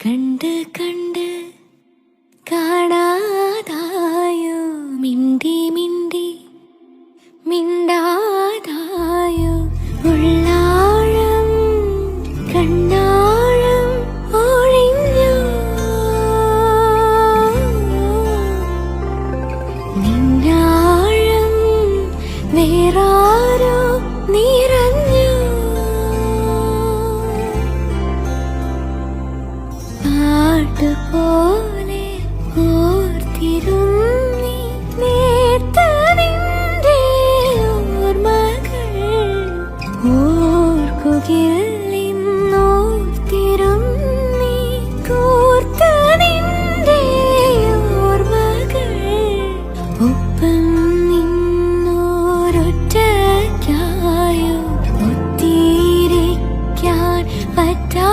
കണ്ട് കണ്ട് കാണാതായോ മിണ്ടി മിണ്ടി മിണ്ടാതായോ. ഉള്ളാഴം കണ്ണാഴം ഒഴിഞ്ഞു. നിന്നാഴം വേറാരോ നിറഞ്ഞു പാട്ടുപോലെ ഓർത്തിരുന്നി നേർത്ത നിന്റെ ഓർമ്മകൾ ഓർക്കുകയിന്നോർത്തിരുന്നി കോർത്ത നിന്റെ ഓർമ്മകൾ ഒപ്പം നിന്നോരൊറ്റയ്ക്കായോ ഒത്തിരിക്കാൻ പറ്റാ